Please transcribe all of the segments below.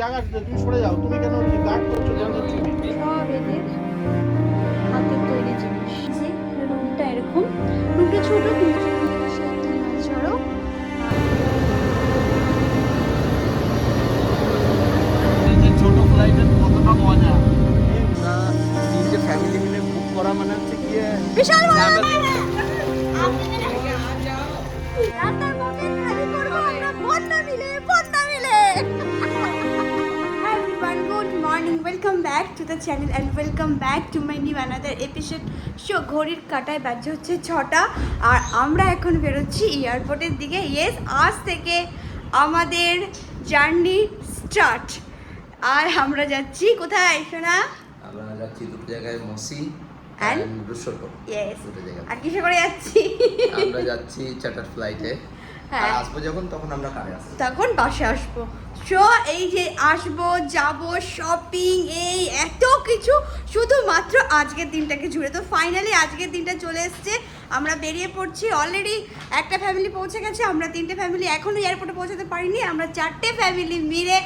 জায়গা তুমি সরে যাও। তুমি কেন গার্ড করছ? জানো সব এদের হাতের তৈরি জিনিস যে রুমটা এরকম রুমটা ছোট কিন্তু মাছ ছোট ফ্লাইটের কতটা মজা ফ্যামিলি মিলে বুক করা মানে হচ্ছে গিয়ে বিশাল Back to the channel and welcome back to my new another episode. শো ঘড়ির কাটায় বাজে হচ্ছে ছটা আর আমরা এখন বেরোচ্ছি এয়ারপোর্টের দিকে। ইয়েস আজ থেকে আমাদের জার্নি স্টার্ট আর আমরা যাচ্ছি কোথায় শোনা আমরা যাচ্ছি দুটো জায়গায় মসি আর কিসে করে যাচ্ছি? আমরা যাচ্ছি চার্টার ফ্লাইটে হ্যাঁ। আসব যখন তখন আমরা কারে আসব? তখন বাসে আসব। সো এই যে আসব যাব শপিং এই এত কিছু শুধুমাত্র আজকের দিনটাকে জুড়ে। তো ফাইনালি আজকের দিনটা চলে এসছে। আমরা বেরিয়ে পড়ছি অলরেডি একটা ফ্যামিলি পৌঁছে গেছে আমরা তিনটে ফ্যামিলি এখনও এয়ারপোর্টে পৌঁছাতে পারিনি। আমরা চারটে ফ্যামিলি মিলে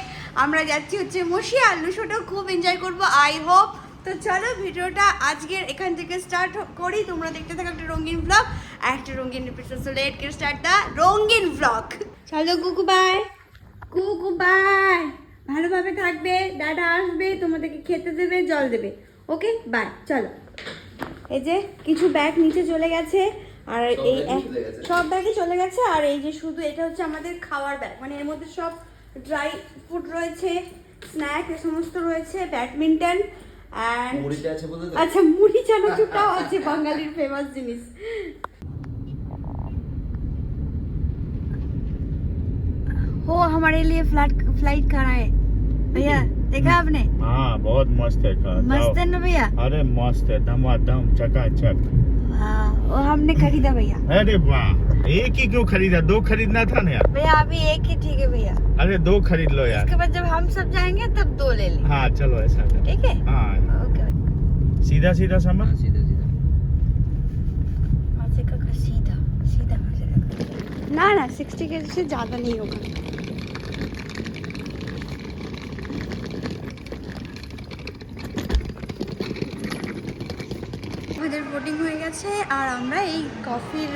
আমরা যাচ্ছি হচ্ছে মশি আলু শোটাও খুব এনজয় করব। আই হোপ তো চলো ভিডিওটা আজকের এখান থেকে স্টার্ট করি। তোমরা দেখতে থাকো একটা রঙিন ব্লগ আর একটা রঙিন so let get start the রঙিন ব্লগ চলো গুগু বাই গুগু বাই ভালোভাবে থাকবে দাদা আসবে তোমাদেরকে খেতে দেবে জল দেবে। ওকে বাই চলো। এই যে কিছু ব্যাগ নিচে চলে গেছে আর এই সব ব্যাগই চলে গেছে আর এই যে শুধু এটা হচ্ছে আমাদের খাওয়ার ব্যাগ মানে এর মধ্যে সব ড্রাই ফুড রয়েছে স্ন্যাক এ সমস্ত রয়েছে ব্যাডমিন্টন অ্যান্ড মুড়িতে আছে বলে তো আচ্ছা মুড়ি চানাচুরটাও আছে বাঙালির ফেমাস জিনিস हो हमारे लिए फ्लाइट फ्लाइट करा है भैया देखा आपने हाँ बहुत मस्त है खा मस्त है ना भैया अरे मस्त है धमाधम चकाचक हाँ वो हमने खरीदा भैया अरे वाह एक ही क्यों खरीदा? दो खरीदना था ना यार। भैया अभी एक ही ठीक है भैया। अरे दो खरीद लो यार। इसके बाद जब हम सब जाएँगे तब दो ले लें हाँ चलो ऐसा कर। ठीक है? हाँ। ओके। सीधा सीधा सामान हाँ, सीधा सीधा। सीधा सीधा। ना ना सिक्सटी के ज़्यादा नहीं होगा। আমাদের হয়ে গেছে আর আমরা এই কফির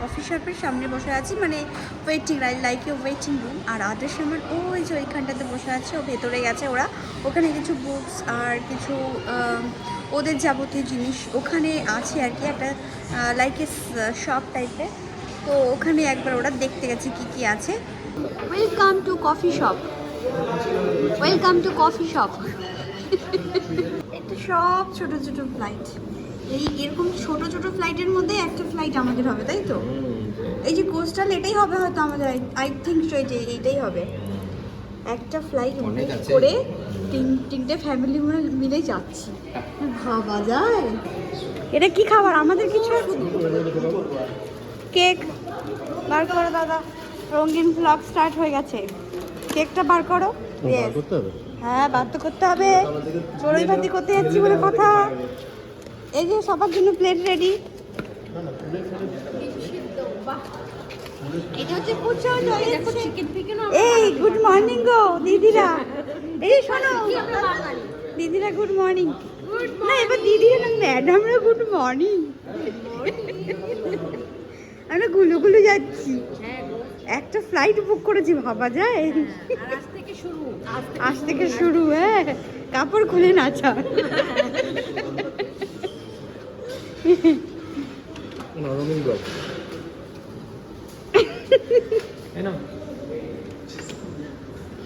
কফি শপের সামনে বসে আছি মানে waiting like you waiting room আর আদের সামনে ওই যে ওইখানটাতে বসে আছে ও ভেতরে গেছে ওরা। ওখানে কিছু বুকস আর কিছু ওদের যাবতীয় জিনিস ওখানে আছে আর কি একটা লাইক এ শপ টাইপের তো ওখানে একবার ওরা দেখতে গেছে কি কি আছে। Welcome to coffee shop welcome to coffee shop এটা সব ছোট ছোট ফ্লাইট এই এরকম ছোট ছোট ফ্লাইটের মধ্যে একটা ফ্লাইট আমাদের হবে তাই তো? এই যে কোস্টাল এটাই হবে হয়তো আমাদের আই থিঙ্ক সো যে এইটাই হবে। একটা ফ্লাইট করে তিন তিনটে ফ্যামিলি মিলে যাচ্ছি। ভাবা যায়। এটা কি খাবার? আমাদের কিছু কেক। বার করো দাদা। রঙিন ব্লগ স্টার্ট হয়ে গেছে। কেকটা বার করো. হ্যাঁ বার তো করতে হবে। চড়ুই ভাতি করতে যাচ্ছি বলে কথা। এই যে সবার জন্য প্লেট রেডি এই গুড মর্নিং গো দিদিরা। এই শোনো দিদিরা গুড মর্নিং না এবার দিদিরা না ম্যাডামরা গুড মর্নিং আমরা গুলো গুলো যাচ্ছি। একটা ফ্লাইট বুক করেছি ভাবা যায়? আজ থেকে শুরু। হ্যাঁ। কাপড় খুলে নাচা রঙিন ব্লগ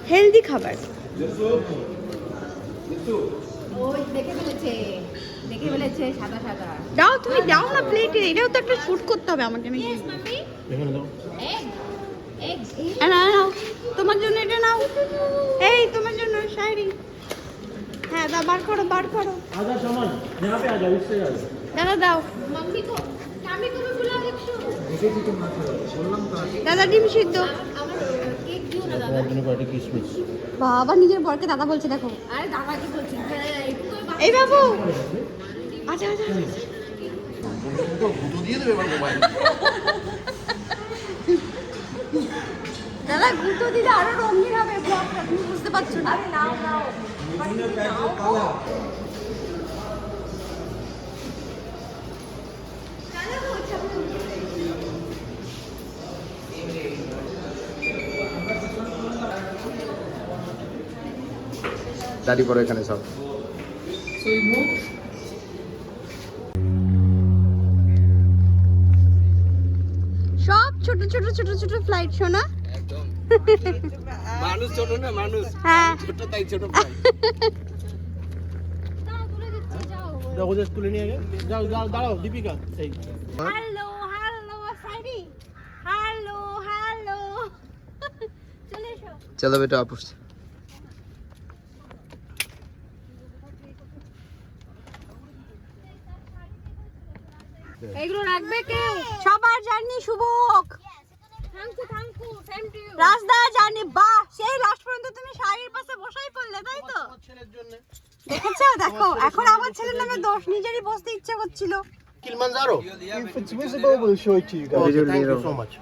হেলদি খাবার দেখে ফেলেছে দেখে ফেলেছে সাদা সাদা দাও তুমি দাও না প্লেটে এটাও তো একটা শুট করতে হবে আমাকে নাকি আ, না নাও তোমার জন্য এটা নাও এই তোমার জন্য শায়রি হ্যাঁ দা বার করো বার করো দাদা দাও मम्मी को मम्मी को भी बुला देखो দাদা ডিম সিদ্ধ। আমার কেক দিও দাদা। বাবা নিজের বরকে দাদা বলছে দেখো। দাদা কি বলছি? হ্যাঁ একটু এই বাবু। আচ্ছা আচ্ছা আচ্ছা। দাদা গুঁতো দিলে আরও রঙিন হবে বুঝতে পারছ না। নাও নাও দাঁড়িয়ে পড়ো এখানে সব। সব ছোট ছোট ছোট ছোট ফ্লাইট শোনা মানুষ ছোট না মানুষ। হ্যাঁ। ছোট তাই ছোট তুলে নিয়ে যাও যাও দাঁড়াও দীপিকা এই hello hello Sairi hello hello. চলে এসো। চলো বেটা আপুস এগুলো রাখবে কে সবার জার্নি শুভ হোক রাজদা জার্নি বাহ! সেই লাস্ট পর্যন্ত তুমি শাড়ির পাশে বসাই পড়লে তাই তো? দেখেছ? দেখো এখন আমার ছেলের নামে দোষ নিজেরই বসতে ইচ্ছে করছিল। কিলমানজারো? If it's visible we'll show it to you guys. Okay, thank you so much.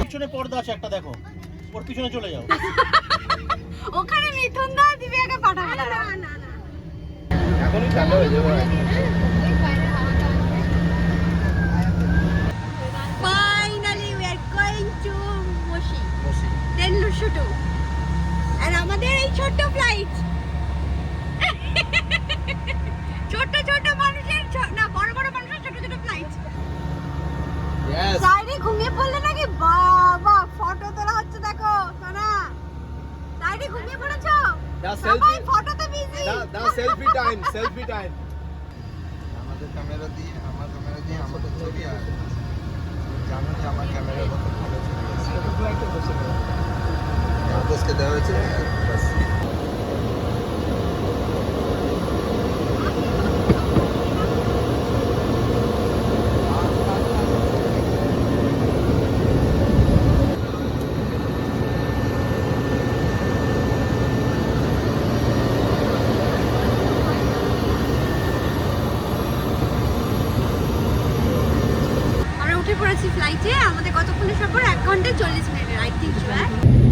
পিছনে পর্দা আছে একটা দেখো। ওর পিছনে চলে যাও। ওখানে মিথুন দা দিবে আগে পাঠাবে। না না না এখনই ঠান্ডা হয়ে যাবে। Finally we are going to Moshi then আর আমাদের এই ছোট্ট ফ্লাইট ছোট ছোট মানুষের না বড় বড় মানুষের ছোট ছোট ফ্লাইট. সাইডে ঘুমিয়ে পড়লে নাকি বাবা ফটো তোলা হচ্ছে দেখো। সাইডে ঘুমিয়ে পড়েছো? দা সবাই ফটোতে বিজি দা দা সেলফি টাইম সেলফি টাইম আমাদের ক্যামেরা দিয়ে আমার ক্যামেরা দিয়ে আমাদের ছবি আর জানো যে আমার ক্যামেরা কত ভালো ছবি আছে আদেশকে দেওয়া হয়েছে আর ব্যাস। আমরা উঠে পড়েছি ফ্লাইটে আমাদের কতক্ষণের সফর এক ঘণ্টা চল্লিশ মিনিটের আই থিঙ্ক সো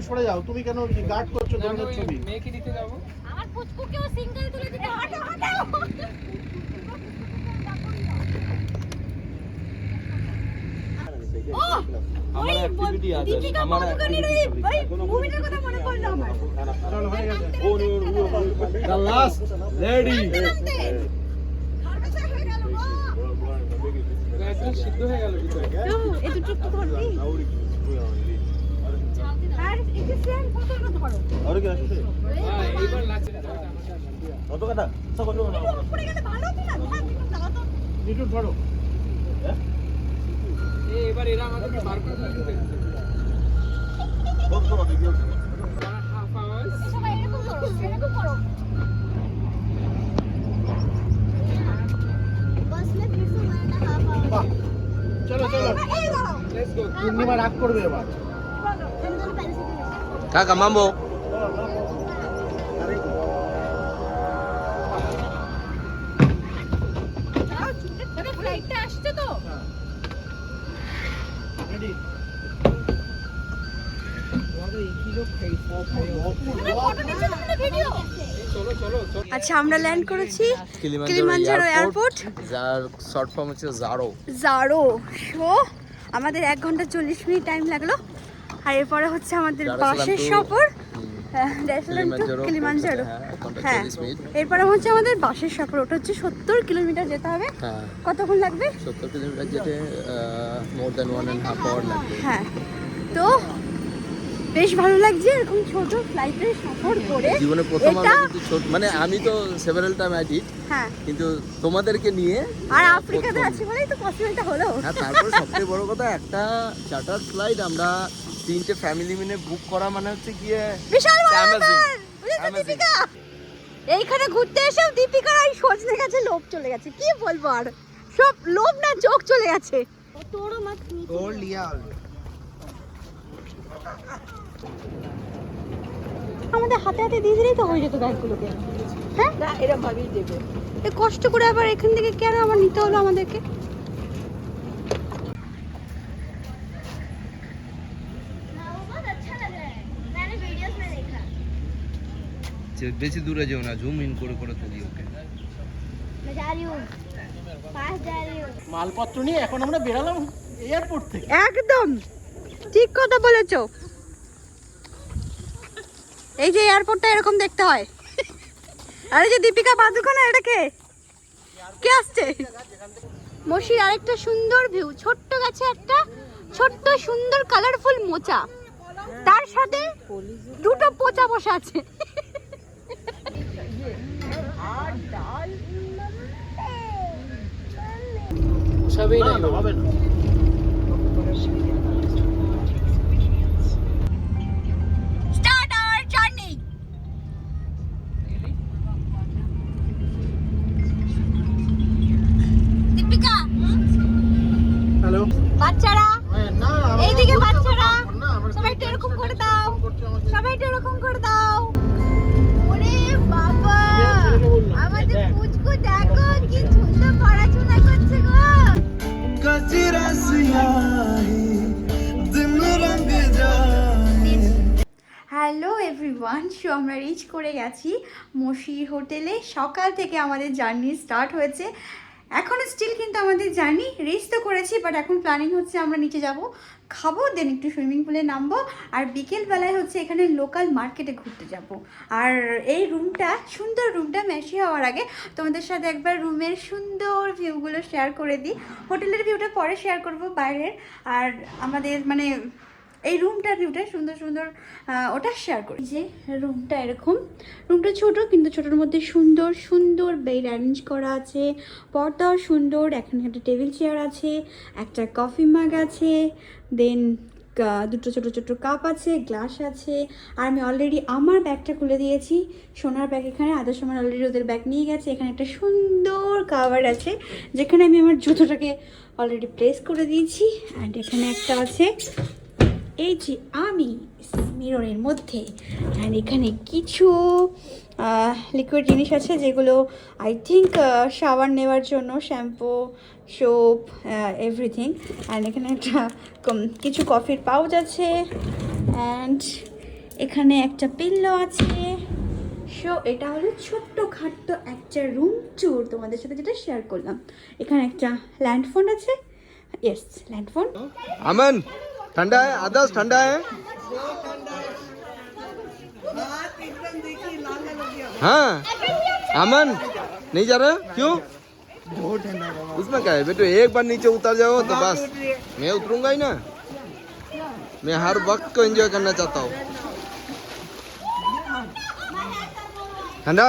তুমি সরে যাও। তুমি কেন গার্ড করছ তোমাদের ছবি? আমার পুচকুকেও সিঙ্গেল তুলে দিতে হাঁটো হাঁটো! ওই দীপিকা আমার পাডুকোনের ওই ওই মুভিটার কথা মনে পড়ল আমার। The last lady. নামতে হারভেস্টার হয়ে গেল গো সিদ্ধ হয়ে গেল এবার এরা আমাদেরকে বার করে দিতে। চলো চলো। গো পূর্ণিমা রাগ করবে এবার। চলো চলো আচ্ছা আমরা ল্যান্ড করেছি কিলিমাঞ্জারো এয়ারপোর্ট যার শর্ট ফর্ম হচ্ছে জারো জারো শো আমাদের এক ঘণ্টা চল্লিশ মিনিট টাইম লাগল। আর এরপরে হচ্ছে আমাদের বাসের সফর। হ্যাঁ, হ্যাঁ, হ্যাঁ। 40 মিনিট। এরপরে হচ্ছে আমাদের বাসের সফর ওটা হচ্ছে সত্তর কিলোমিটার যেতে হবে। হ্যাঁ। কতক্ষণ লাগবে? সত্তর কিলোমিটার যেতে more than one and half hour লাগবে। হ্যাঁ। তো বেশ ভালো লাগছে এরকম ছোট ফ্লাইটে সফর করে। জীবনে প্রথম এটা আমরা কিন্তু ছোট মানে আমি তো সেভারাল টাইম আই ডিড হ্যাঁ। কিন্তু তোমাদেরকে নিয়ে আর আফ্রিকাতে আছি বলেই তো পসিবলটা হলো। হ্যাঁ তারপরে সবথেকে বড় কথা একটা চার্টার ফ্লাইট আমরা তিনটে ফ্যামিলি মিলে বুক করা মানে হচ্ছে গিয়ে বিশাল বড় ব্যাপার! বুঝেছ দীপিকা? এইখানে ঘুরতে এসেও দীপিকার এই সজনে গেছে লোভ চলে গেছে। কি বলব আর? সব লোভ না চোখ চলে গেছে। তোর লিয়া আমাদের হাতে হাতে দিয়ে দিলেই তো হয়ে যেত ব্যাগগুলোকে। হ্যাঁ? না এরকম ভাবেই দেবে। এ কষ্ট করে আবার এখান থেকে কেন আবার নিতে হলো আমাদেরকে? বেশি দূরে যেও না জুম ইন করে করে তুলি ওকে। মালপত্র নিয়ে এখন আমরা বেরালাম এয়ারপোর্ট থেকে। একদম ঠিক কথা বলেছ। এই যে এয়ারপোর্টটা এরকম দেখতে হয়। আরে যে দীপিকা পাদুকোনা এটা কে? কে আসছে? মসির আরেকটা সুন্দর ভিউ ছোট্ট গাছে একটা ছোট্ট সুন্দর কালারফুল মোচা। তার সাথে দুটো পোচা বসে আছে। সবই না না করে গেছি। মসির হোটেলে সকাল থেকে আমাদের জার্নি স্টার্ট হয়েছে। এখনও স্টিল কিন্তু আমাদের জার্নি রিচ তো করেছি বাট এখন প্ল্যানিং হচ্ছে আমরা নিচে যাব। খাব দেন একটু সুইমিং পুলে নামবো, আর বিকেলবেলায় হচ্ছে এখানে লোকাল মার্কেটে ঘুরতে যাব। আর এই রুমটা সুন্দর রুমটা মেশি হওয়ার আগে তোমাদের সাথে একবার রুমের সুন্দর ভিউগুলো শেয়ার করে দিই। হোটেলের ভিউটা পরে শেয়ার করব বাইরের। আর আমাদের মানে এই রুমটার ভিউটা সুন্দর সুন্দর ওটা শেয়ার করি। যে রুমটা এরকম রুমটা ছোট কিন্তু ছোটোর মধ্যে সুন্দর সুন্দর বেড অ্যারেঞ্জ করা আছে, পর্দাও সুন্দর, এখানে একটা টেবিল চেয়ার আছে, একটা কফি মাগ আছে দেন দুটো ছোট ছোট কাপ আছে গ্লাস আছে, আর আমি অলরেডি আমার ব্যাগটা খুলে দিয়েছি, সোনার ব্যাগ এখানে আদার সময় অলরেডি ওদের ব্যাগ নিয়ে গেছে, এখানে একটা সুন্দর কাভার আছে, যেখানে আমি আমার জুতোটাকে অলরেডি প্লেস করে দিয়েছি অ্যান্ড এখানে একটা আছে এই যে আমি, মিররের মধ্যে আর এখানে কিছু লিকুইড জিনিস আছে যেগুলো আই থিঙ্ক শাওয়ার নেওয়ার জন্য শ্যাম্পু সোপ এভরিথিং অ্যান্ড এখানে একটা কিছু কফির পাউচ আছে অ্যান্ড এখানে একটা পিল্লো আছে। সো এটা হলো ছোট্ট খাট্ট একটা রুম ট্যুর তোমাদের সাথে যেটা শেয়ার করলাম। এখানে একটা ল্যান্ডফোন আছে। Yes landphone Aman! ठंडा है? आदर्श ठंडा है? हाँ। अमन नहीं जा रहा? क्यों? उसमें क्या है? बेटो एक बार नीचे उतर जाओ तो बस। मैं उतरूँगा ही ना। मैं हर वक्त को एंजॉय करना चाहता हूँ। ठंडा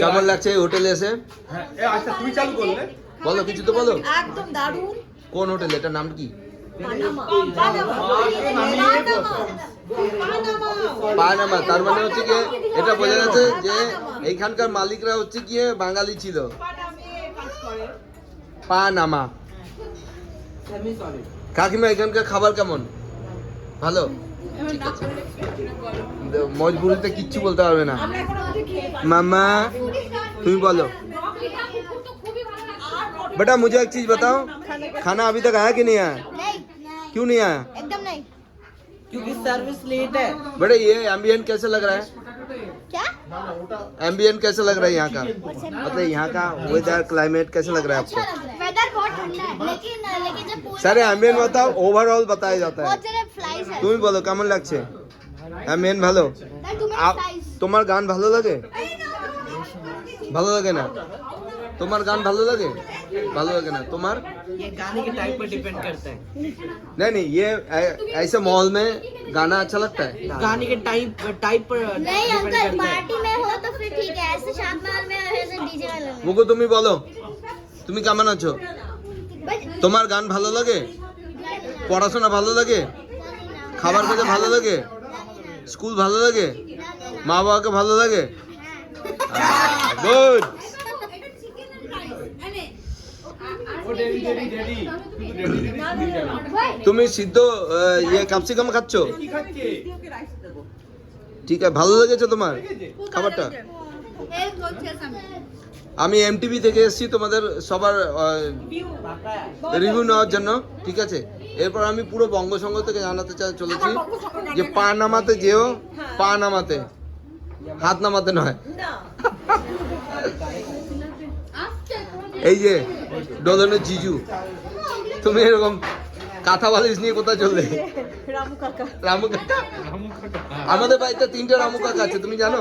কেমন লাগছে এই হোটেলে এসে? আচ্ছা তুমি চালু করলে। বলো কিছু তো বলো। একদম দারুণ। কোন হোটেল এটা নাম কি? পানামা। তার মানে হচ্ছে কি এটা বোঝা যাচ্ছে যে এইখানকার মালিকরা হচ্ছে কি বাঙালি ছিল। পানামা। কাকিমা এখানকার খাবার কেমন? ভালো? মজবুরিতে কিচ্ছু বলতে পারবে না মামা তুমি বলো बेटा मुझे एक चीज बताओ खाना अभी तक आया कि नहीं आया क्यों नहीं आया একদম নাই क्योंकि सर्विस लेट है बेटा ये एम्बियंट कैसे लग रहा है क्या एम्बियंट कैसे लग रहा है यहाँ का मतलब यहाँ का वेदर क्लाइमेट कैसे लग रहा है आपको वेदर बहुत ठंडा है लेकिन लेकिन जब पूरा सारे एम्बियंट बताओ ओवरऑल बताया जाता है बहुत सारे फ्लाइज है তুমি বলো কেমন লাগছে এম্বিয়েন্ট ভালো That too many a- flies. তোমার গান ভালো লাগে ভালো লাগে না তোমার গান ভালো লাগে ভালো লাগে না তোমার ये गाने के टाइप पर डिपेंड करता है नहीं नहीं ये ऐ- ऐसे मॉल में गाना अच्छा लगता है गाने के टाइप टाइप पर नहीं डिपेंड अंकल करता है पार्टी में हो तो फिर ठीक है ऐसे शाम महल में ऐसे डीजे वाले में মুকু তুমি বলো তুমি কেমন আছো बट তোমার গান ভালো লাগে? পড়াশোনা ভালো লাগে? খাবার খেতে ভালো লাগে? স্কুল ভালো লাগে? মা বাবাকে ভালো লাগে? গুড তুমি সিদ্ধ ইয়ে ক্যাপসিকাম খাচ্ছ? ঠিক আছে ভালো লেগেছে তোমার খাবারটা? আমি এমটিভি থেকে এসেছি তোমাদের সবার রিভিউ নেওয়ার জন্য ঠিক আছে? এরপর আমি পুরো বঙ্গসংঘ থেকে জানাতে চলেছি যে পা নামাতে যেও পা নামাতে হাত নামাতে নয়। এই যে ডোলনের জিজু। তুমি এরকম কাঁথা বালিশ নিয়ে কোথায় চললে? রামু কাকা। রামু কাকা। আমাদের বাড়িতে তিনটে রামু কাকা আছে তুমি জানো?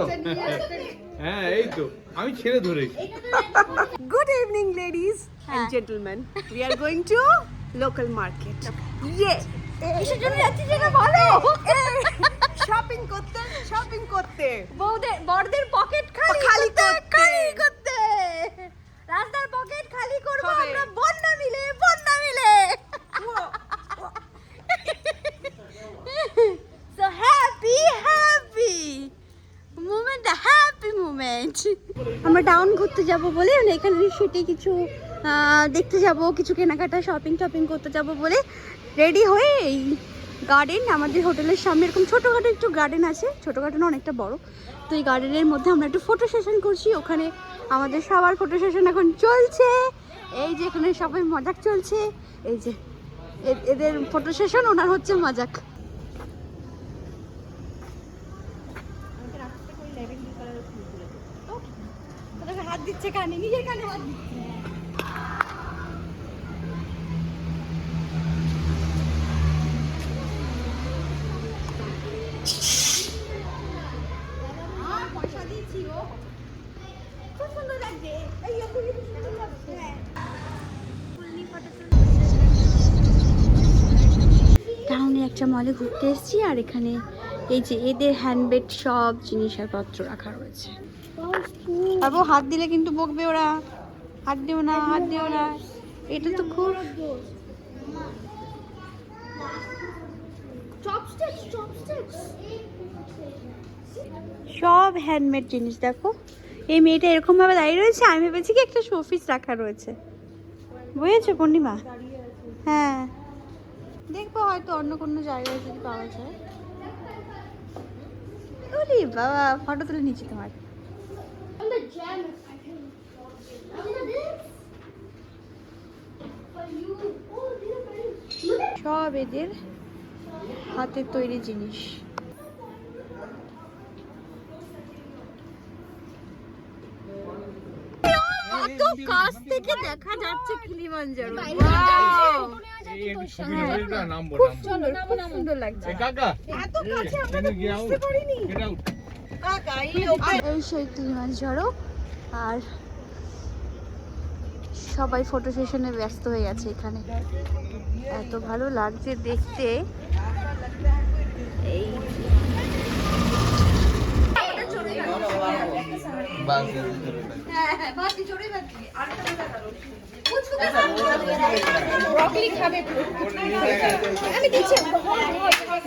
হ্যাঁ এই তো। আমি ছেড়ে ধরেছি। Good evening ladies and gentleman we are going to local market ইয়ে এসে জন্য যাচ্ছি যেটা বলো? শপিং করতে শপিং করতে। বউদের বড়দের পকেট খালি খালি করতে খালি করতে রাস্তার পকেট খালি করব আমরা বন্যা মিলে বন্যা মিলে so happy happy moment happy moment আমরা টাউন ঘুরতে যাব বলে মানে এখানে সেটি কিছু দেখতে যাব, কিছু কেনাকাটা শপিং টপিং করতে যাব বলে রেডি হয়ে এই গার্ডেন আমাদের হোটেলের সামনে এরকম ছোটোখাটো একটু গার্ডেন আছে ছোটোখাটো না অনেকটা বড়। তো এই গার্ডেনের মধ্যে আমরা একটু ফটো সেশন করছি, ওখানে আমাদের সবার ফটো সেশন এখন চলছে। এই যে এখানে সবাই মজাক চলছে, এই যে এদের ফটো সেশন ওনার হচ্ছে মজাক। দিচ্ছে নিজের কানে হাত লাগছে। টাউনে একটা মলে ঘুরতে এসেছি আর এখানে এই যে এদের হ্যান্ডমেড সব জিনিসপত্র রাখা রয়েছে। বাবু হাত দিলে কিন্তু বকবে ওরা। হাত দিও না, হাত দিও না। এটা তো খুব সব হ্যান্ডমেড জিনিস, দেখো। এই মেয়েটা এরকম ভাবে দাঁড়িয়ে রয়েছে, আমি ভেবেছি কি একটা শোপিস রাখা রয়েছে। বুঝেছ, পূর্ণিমা? হ্যাঁ। দেখব হয়তো অন্য কোনো জায়গায় যদি পাওয়া যায়। বাবা ফটো তুলে নিচ্ছি তোমার। সব এদের হাতের তৈরি জিনিস। কাছ থেকে দেখা যাচ্ছে কিলিমাঞ্জারো। খুব সুন্দর খুব সুন্দর লাগছে। এত কাছে আমরা বুঝতে পারিনি। এই সেই কিলিমাঞ্জারো আর সবাই ফটো সেশনে ব্যস্ত হয়ে গেছে এখানে। এত ভালো লাগছে দেখতে। এই না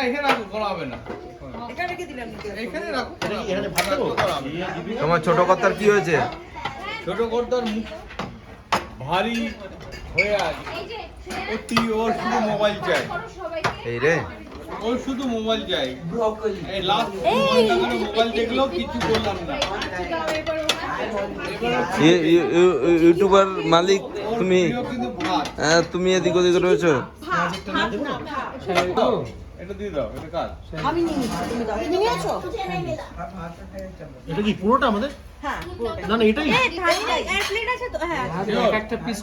এখানে রাখো করা হবে না। এখানে রাখো এখানে ভাত দেবো? তোমার ছোট কথার কি হয়েছে? ছোট কর্তার মুখ ভারী হয়ে আছে। অতি ওর শুধু মোবাইল চাই এই রে। ওর শুধু মোবাইল চাই এই লাস্ট মোবাইল দেখল কিছু বললাম না। ইউ- ইউ- ইউ- ইউটিউবার মালিক তুমি হ্যাঁ, তুমি এদিক ওদিক রয়েছো? এটা দিয়ে দাও এটা কাজ। এটা কি পুরোটা আমাদের? না না এটাই। এক প্লেট আছে তো হ্যাঁ। একটা পিস